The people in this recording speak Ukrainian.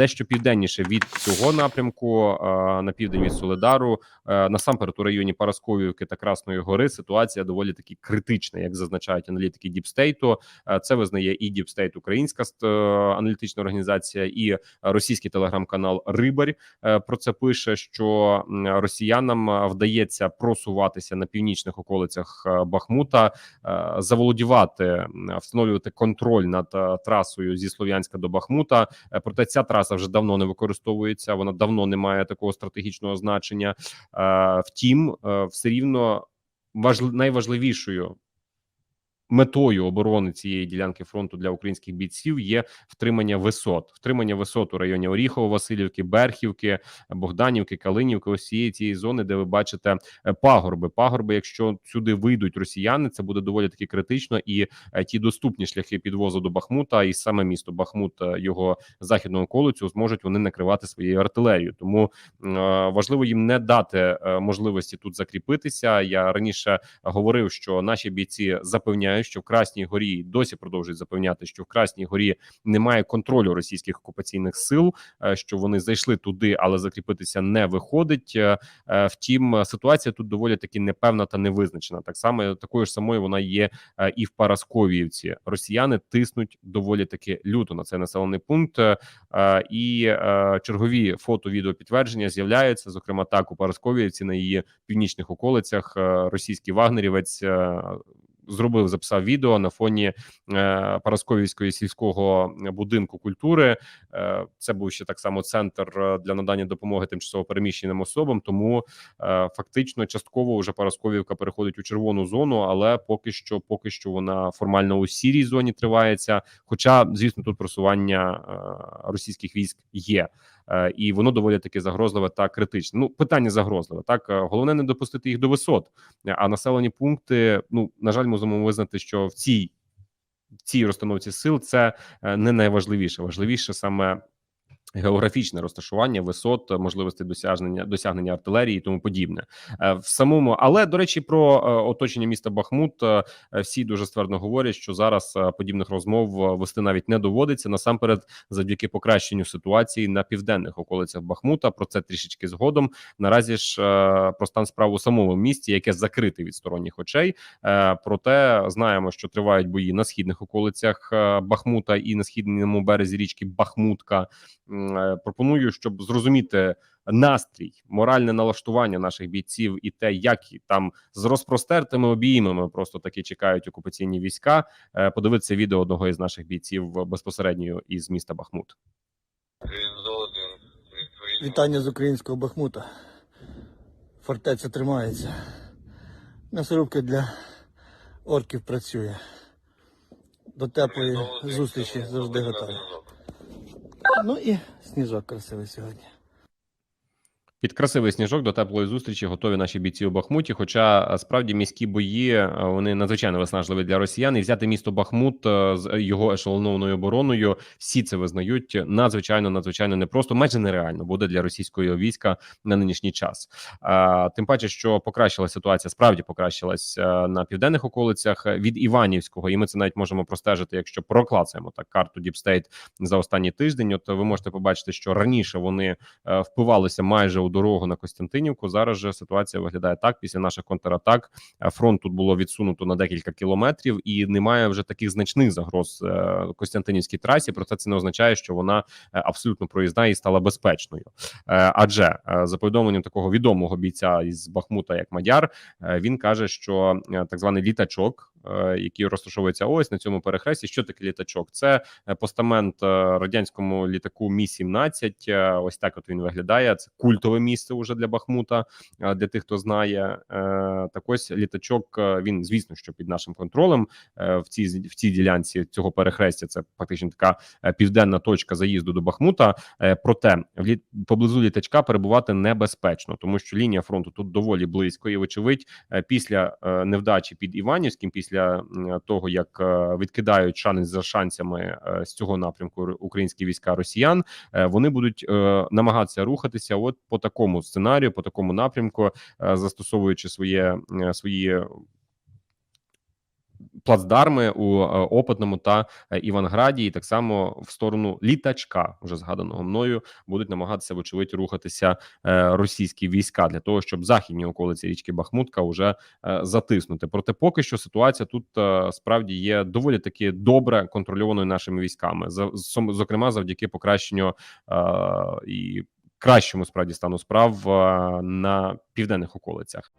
дещо південніше від цього напрямку на південь від Соледару, е, насамперед у районі Парасковівки та Красної Гори ситуація доволі таки критична, як зазначають аналітики Діпстейту. Це визнає і Діпстейт, українська е, аналітична організація, і російський телеграм-канал Рибарь е, про це пише, що росіянам вдається просуватися на північних околицях Бахмута, заволодівати, встановлювати контроль над трасою зі Слов'янська до Бахмута. Проте ця траса вже давно не використовується. Вона давно не має такого стратегічного значення. Е, Втім, е, все рівно важл... найважливішою. Метою оборони цієї ділянки фронту для українських бійців є втримання висот, втримання висот у районі Оріхово, Васильівки, Берхівки, Богданівки, Калинівки. Ось цієї цієї зони, де ви бачите е, пагорби. Пагорби, якщо сюди вийдуть росіяни, це буде доволі таки критично. І е, ті доступні шляхи підвозу до Бахмута, і саме місто Бахмут, е, його західного околицю, зможуть вони накривати своєю артилерією. Тому важливо їм не дати можливості тут закріпитися. Я раніше говорив, що наші бійці запевняють, що в Красній Горі досі продовжують запевняти, що в Красній Горі немає контролю російських окупаційних сил, е, що вони зайшли туди, але закріпитися не виходить. Е, е, Втім, ситуація тут доволі таки непевна та невизначена. Так само такою ж самою вона є і в Парасковіївці. Росіяни тиснуть доволі таки люто на цей населений пункт, і чергові фото відео підтвердження з'являються. Зокрема, так у Парасковіївці на її північних околицях російський вагнерівець. Зробив записав відео на фоні е, Парасковівської сільського будинку культури. Е, це був ще так само центр е, для надання допомоги тимчасово переміщеним особам. Тому фактично частково вже Парасковівка переходить у червону зону, але поки що, поки що вона формально у сірій зоні тривається. Хоча, звісно, тут просування російських військ є. Е, і воно доволі таки загрозливе та критичне. Ну питання загрозливе. Так Е, головне не допустити їх до висот. А населені пункти, ну на жаль, можемо визнати, що в цій в цій розстановці сил це е, не найважливіше. Важливіше саме. Географічне розташування висот, можливості досягнення досягнення артилерії і тому подібне Е, в самому, але до речі, про е, оточення міста Бахмут е, всі дуже ствердно говорять, що зараз подібних розмов вести навіть не доводиться насамперед, завдяки покращенню ситуації на південних околицях Бахмута. Про це трішечки згодом. Наразі ж про стан справ у самому місті, яке закрите від сторонніх очей. Проте знаємо, що тривають бої на східних околицях Бахмута і на східному березі річки Бахмутка. Е, Пропоную, щоб зрозуміти настрій, моральне налаштування наших бійців і те, як там з розпростертими обіймами просто таки чекають окупаційні війська. Е, Подивитися відео одного із наших бійців безпосередньо із міста Бахмут. Вітання з українського Бахмута. Фортеця тримається. М'ясорубка для орків працює. До теплої зустрічі завжди готові. Ну і сніжок красивий сьогодні. Під красивий сніжок до теплої зустрічі готові наші бійці у Бахмуті. Хоча справді міські бої вони надзвичайно виснажливі для росіян. І взяти місто Бахмут з його ешелонованою обороною. Всі це визнають надзвичайно, надзвичайно непросто, майже нереально буде для російського війська на нинішній час. Тим паче, що покращила ситуація, справді покращилась на південних околицях від Іванівського, і ми це навіть можемо простежити, якщо проклацаємо так карту Діпстейт за останній тиждень. От ви можете побачити, що раніше вони е, впивалися майже у дорогу на Костянтинівку. Зараз же ситуація виглядає так. Після наших контратак е, фронт тут було відсунуто на декілька кілометрів, і немає вже таких значних загроз е, Костянтинівській трасі. Проте це не означає, що вона е, абсолютно проїзна і стала безпечною. Адже за повідомленням такого відомого бійця із Бахмута, як Мадяр, він каже, що так званий літачок, який розташовується ось на цьому перехресті. Що таке літачок? Це е, постамент е, радянському літаку Мі 17 е, Ось так от він виглядає. Це культове місце уже для Бахмута. е, Для тих, хто знає, Е, так ось літачок. е, Він звісно, що під нашим контролем е, в цій в цій ділянці цього перехрестя. Це фактично така е, південна точка заїзду до Бахмута. Е, Проте поблизу літачка перебувати небезпечно, тому що лінія фронту тут доволі близько, і вочевидь, е, після е, невдачі під Іванівським, після м, того як е, відкидають шанець за шанцями е, з цього напрямку українські війська росіян, е, вони будуть намагатися рухатися. От по такому сценарію, по такому напрямку, застосовуючи своє свої плацдарми у е, Опитному та е, Іванграді, і так само в сторону літачка, вже згаданого мною, будуть намагатися вочевидь рухатися е, російські війська для того, щоб західні околиці річки Бахмутка вже затиснути. Проте, поки що ситуація тут справді є доволі таки добре контрольованою нашими військами, зокрема завдяки покращенню і кращому справді стану справ на південних околицях.